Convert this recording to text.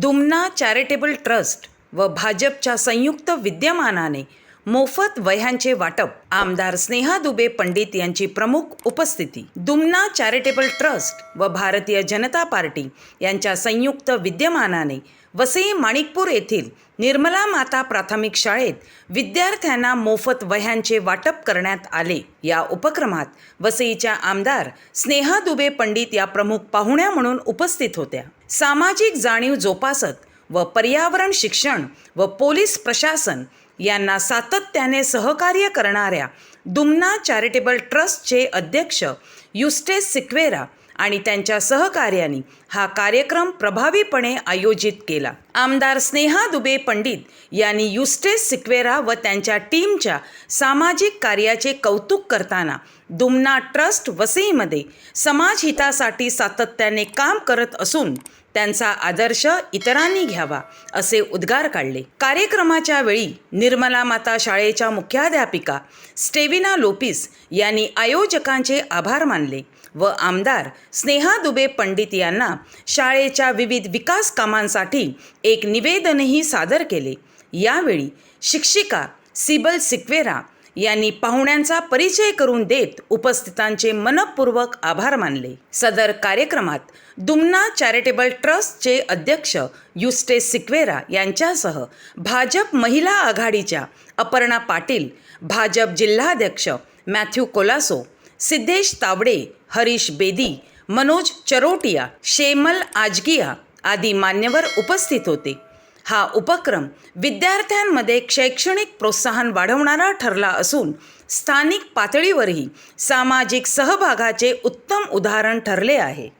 Dumna charitable trust व भाजपच्या संयुक्त विद्यमानाने मोफत वह्यांचे वाटप. आमदार स्नेहा दुबे पंडित यांची प्रमुख उपस्थिती. दुमना चॅरिटेबल ट्रस्ट व भारतीय जनता पार्टी यांच्या संयुक्त विद्यमानाने वसई माणिकपूर येथील निर्मला माता प्राथमिक शाळेत विद्यार्थ्यांना मोफत वह्यांचे वाटप करण्यात आले. या उपक्रमात वसईच्या आमदार स्नेहा दुबे पंडित या प्रमुख पाहुण्या म्हणून उपस्थित होत्या. सामाजिक जाणीव जोपासत व पर्यावरण शिक्षण व पोलीस प्रशासन यांना सातत्याने सहकार्य करणाऱ्या दुमना चॅरिटेबल ट्रस्टचे अध्यक्ष युस्टेस सिक्वेरा आणि त्यांच्या सहकार्यांनी हा कार्यक्रम प्रभावीपणे आयोजित केला. आमदार स्नेहा दुबे पंडित यांनी युस्टेस सिक्वेरा व त्यांच्या टीमच्या सामाजिक कार्याचे कौतुक करताना दुमना ट्रस्ट वसईमध्ये समाजहितासाठी सातत्याने काम करत असून त्यांचा आदर्श इतरांनी घ्यावा असे उद्गार काढले. कार्यक्रमाच्या वेळी निर्मला माता शाळेच्या मुख्याध्यापिका स्टेविना लोपिस यांनी आयोजकांचे आभार मानले व आमदार स्नेहा दुबे पंडित यांना शाळेच्या विविध विकास कामांसाठी एक निवेदनही सादर केले. यावेळी शिक्षिका सिबल सिक्वेरा यांनी पाहुण्यांचा परिचय करून देत उपस्थितांचे मनपूर्वक आभार मानले. सदर कार्यक्रमात दुमना चॅरिटेबल ट्रस्टचे अध्यक्ष युस्टेस सिक्वेरा यांच्यासह भाजप महिला आघाडीच्या अपर्णा पाटील भाजप जिल्हाध्यक्ष मॅथ्यू कोलासो सिद्धेश तावडे हरीश बेदी मनोज चरोटिया शेमल आजगिया आदी मान्यवर उपस्थित होते. हा उपक्रम विद्यार्थ्यांमध्ये शैक्षणिक प्रोत्साहन वाढवणारा ठरला असून स्थानिक पातळीवरही सामाजिक सहभागाचे उत्तम उदाहरण ठरले आहे.